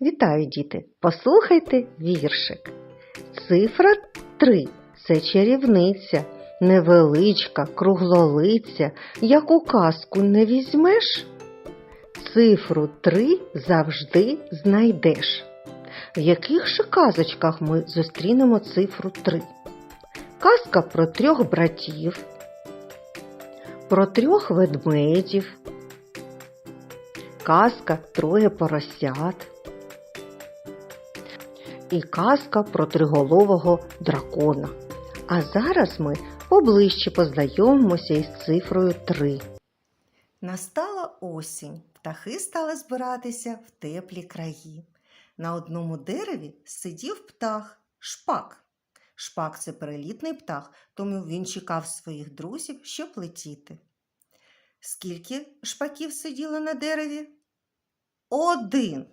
Вітаю, діти! Послухайте віршик. Цифра 3 це чарівниця, невеличка, круглолиця, як у казку не візьмеш. Цифру 3 завжди знайдеш. В яких же казочках ми зустрінемо цифру 3? Казка про трьох братів, про трьох ведмедів, казка троє поросят і казка про триголового дракона. А зараз ми поближче познайомимося із цифрою 3. Настала осінь, птахи стали збиратися в теплі краї. На одному дереві сидів птах шпак. Шпак це перелітний птах, тому він чекав своїх друзів, щоб летіти. Скільки шпаків сиділо на дереві? Один.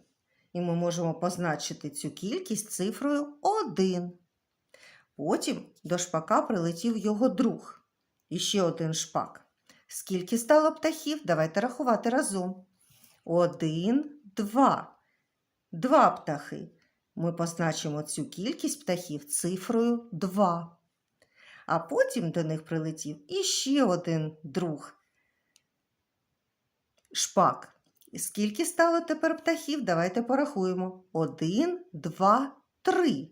І ми можемо позначити цю кількість цифрою один. Потім до шпака прилетів його друг. І ще один шпак. Скільки стало птахів? Давайте рахувати разом. Один, два. Два птахи. Ми позначимо цю кількість птахів цифрою 2. А потім до них прилетів іще один друг. Шпак. Скільки стало тепер птахів? Давайте порахуємо. Один, два, три.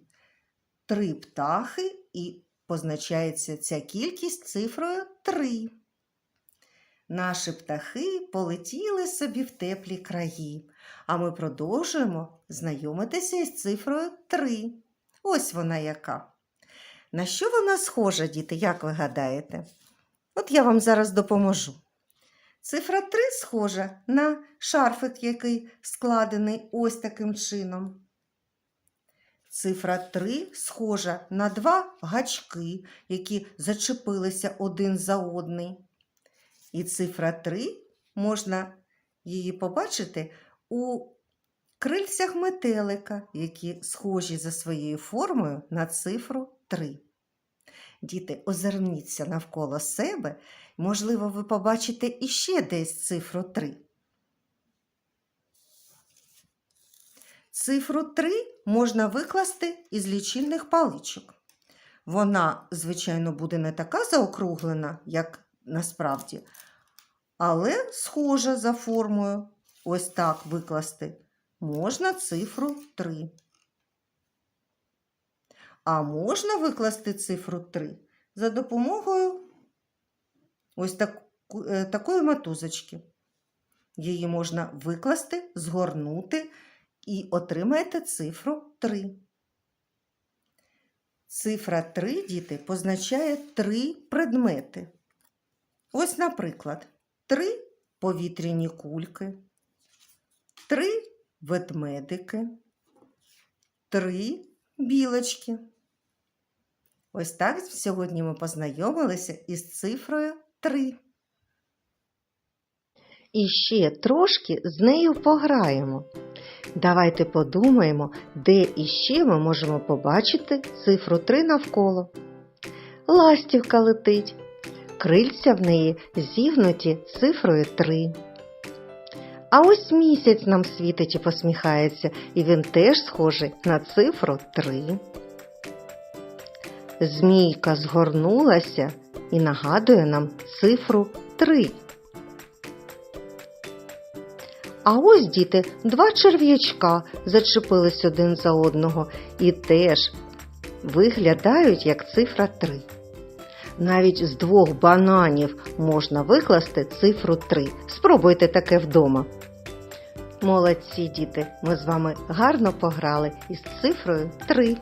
Три птахи і позначається ця кількість цифрою 3. Наші птахи полетіли собі в теплі краї, а ми продовжуємо знайомитися із цифрою 3. Ось вона яка. На що вона схожа, діти, як ви гадаєте? От я вам зараз допоможу. Цифра 3 схожа на шарфик, який складений ось таким чином. Цифра 3 схожа на два гачки, які зачепилися один за одний. І цифра 3 можна її побачити у крильцях метелика, які схожі за своєю формою на цифру 3. Діти, озирніться навколо себе, можливо, ви побачите іще десь цифру 3. Цифру 3 можна викласти із лічильних паличок. Вона, звичайно, буде не така заокруглена, як насправді, але схожа за формою. Ось так викласти можна цифру 3. А можна викласти цифру 3 за допомогою ось так, е, такої мотузочки. Її можна викласти, згорнути і отримаєте цифру 3. Цифра 3, діти, позначає три предмети. Ось, наприклад, три повітряні кульки, три ведмедики, три білочки. Ось так сьогодні ми познайомилися із цифрою 3. І ще трошки з нею пограємо. Давайте подумаємо, де іще ми можемо побачити цифру 3 навколо. Ластівка летить, крильця в неї зігнуті цифрою 3. А ось місяць нам світить і посміхається, і він теж схожий на цифру 3. Змійка згорнулася і нагадує нам цифру 3. А ось діти, два черв'ячка зачепились один за одного і теж виглядають як цифра 3. Навіть з двох бананів можна викласти цифру 3. Спробуйте таке вдома. Молодці діти, ми з вами гарно пограли із цифрою 3.